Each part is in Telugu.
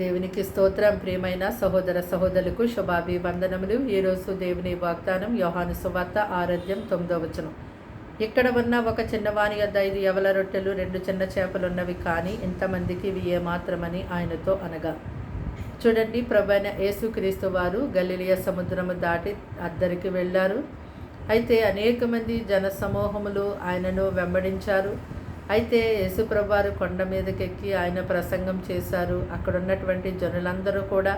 దేవునికి స్తోత్రం. ప్రియమైన సహోదర సహోదరులకు శుభాభివందనములు. ఈరోజు దేవుని వాగ్దానం యోహాను సువార్త ఆరాధ్యం తొమ్మిదో వచనం. ఇక్కడ ఉన్న ఒక చిన్నవాని యొద్ద ఐదు ఎవల రొట్టెలు రెండు చిన్న చేపలున్నవి కానీ ఇంతమందికి ఇవి ఏమాత్రమని ఆయనతో అనగా చూడండి ప్రభైన యేసుక్రీస్తు వారు గలిలియ సముద్రము దాటి అద్దరికి వెళ్ళారు. అయితే అనేక మంది జన సమూహములు ఆయనను వెంబడించారు. అయితే యేసుప్రభారు కొండ మీదకెక్కి ఆయన ప్రసంగం చేశారు. అక్కడ ఉన్నటువంటి జనులందరూ కూడా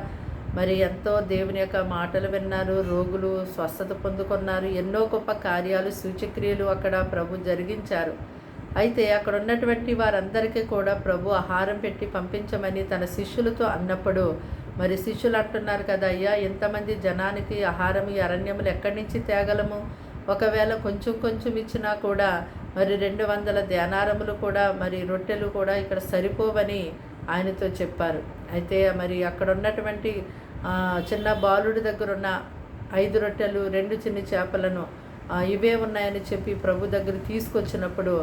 మరి ఎంతో దేవుని యొక్క మాటలు విన్నారు రోగులు స్వస్థత పొందుకున్నారు ఎన్నో గొప్ప కార్యాలు సూచక్రియలు అక్కడ ప్రభు జరిగించారు. అయితే అక్కడ ఉన్నటువంటి వారందరికీ కూడా ప్రభు ఆహారం పెట్టి పంపించమని తన శిష్యులతో అన్నప్పుడు మరి శిష్యులు అంటున్నారు కదా అయ్యా ఎంతమంది జనానికి ఆహారం ఈ అరణ్యములు ఎక్కడి నుంచి తేగలము? ఒకవేళ కొంచెం కొంచెం ఇచ్చినా కూడా మరి రెండు వందల ధ్యానారములు కూడా మరి రొట్టెలు కూడా ఇక్కడ సరిపోవని ఆయనతో చెప్పారు. అయితే మరి అక్కడ ఉన్నటువంటి చిన్న బాలుడి దగ్గర ఉన్న ఐదు రొట్టెలు రెండు చిన్న చేపలను ఇవే ఉన్నాయని చెప్పి ప్రభు దగ్గర తీసుకొచ్చినప్పుడు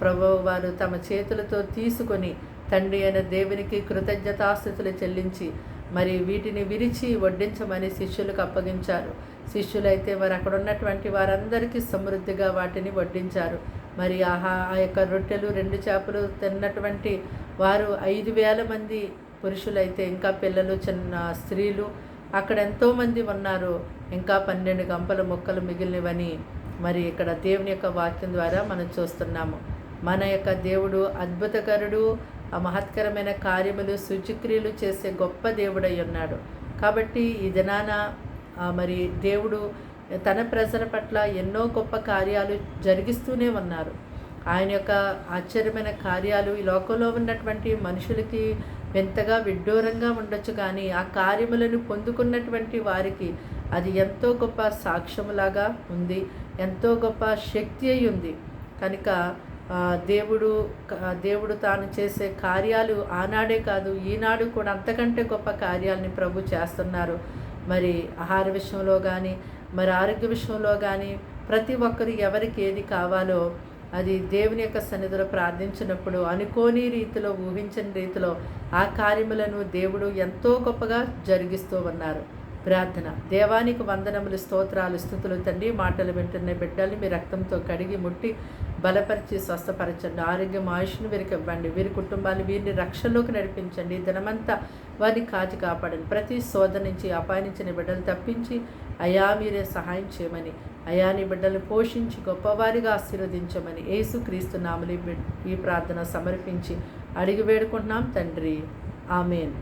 ప్రభు వారు తమ చేతులతో తీసుకొని తండ్రి అయిన దేవునికి కృతజ్ఞతాస్థితులు చెల్లించి మరి వీటిని విరిచి వడ్డించమని శిష్యులకు అప్పగించారు. శిష్యులైతే మరి అక్కడ ఉన్నటువంటి వారందరికీ సమృద్ధిగా వాటిని వడ్డించారు. మరి ఆహా ఆ యొక్క రొట్టెలు రెండు చేపలు తిన్నటువంటి వారు ఐదు వేల మంది పురుషులైతే ఇంకా పిల్లలు చిన్న స్త్రీలు అక్కడ ఎంతోమంది ఉన్నారు. ఇంకా పన్నెండు గంపల మొక్కలు మిగిలినవని మరి ఇక్కడ దేవుని యొక్క వాక్యం ద్వారా మనం చూస్తున్నాము. మన యొక్క దేవుడు అద్భుతకరుడు ఆ మహత్కరమైన కార్యములు శుచిక్రియలు చేసే గొప్ప దేవుడై ఉన్నాడు. కాబట్టి ఈ దినాన మరి దేవుడు తన ప్రజల పట్ల ఎన్నో గొప్ప కార్యాలు జరిగిస్తూనే ఉన్నారు. ఆయన యొక్క ఆశ్చర్యమైన కార్యాలు ఈ లోకంలో ఉన్నటువంటి మనుషులకి వింతగా విడ్డూరంగా ఉండొచ్చు కానీ ఆ కార్యములను పొందుకున్నటువంటి వారికి అది ఎంతో గొప్ప సాక్ష్యములాగా ఉంది ఎంతో గొప్ప శక్తి అయి ఉంది. కనుక దేవుడు దేవుడు తాను చేసే కార్యాలు ఆనాడే కాదు ఈనాడు కూడా అంతకంటే గొప్ప కార్యాలని ప్రభు చేస్తున్నారు. మరి ఆహార విషయంలో కానీ మరి ఆరోగ్య విషయంలో కానీ ప్రతి ఒక్కరు ఎవరికి ఏది కావాలో అది దేవుని యొక్క సన్నిధిలో ప్రార్థించినప్పుడు అనుకోని రీతిలో ఊహించని రీతిలో ఆ కార్యములను దేవుడు ఎంతో గొప్పగా జరిగిస్తూ ఉన్నారు. ప్రార్థన. దేవానికి వందనములు స్తోత్రాలు స్థుతులు తండ్రి మాటలు వింటున్న బిడ్డల్ని మీ రక్తంతో కడిగి ముట్టి బలపరిచి స్వస్థపరచండి. ఆరోగ్యం ఆయుష్ను వీరికి ఇవ్వండి. వీరి కుటుంబాన్ని వీరిని రక్షణలోకి నడిపించండి. దినమంతా వారిని కాచి కాపాడండి. ప్రతి శోధ నుంచి అపాయించిన బిడ్డలు తప్పించి అయా మీరే సహాయం చేయమని అయా నీ బిడ్డలు పోషించి గొప్పవారిగా ఆశీర్వదించమని యేసుక్రీస్తు నామలి ఈ ప్రార్థన సమర్పించి అడిగి వేడుకుంటున్నాం తండ్రి. ఆమెన్.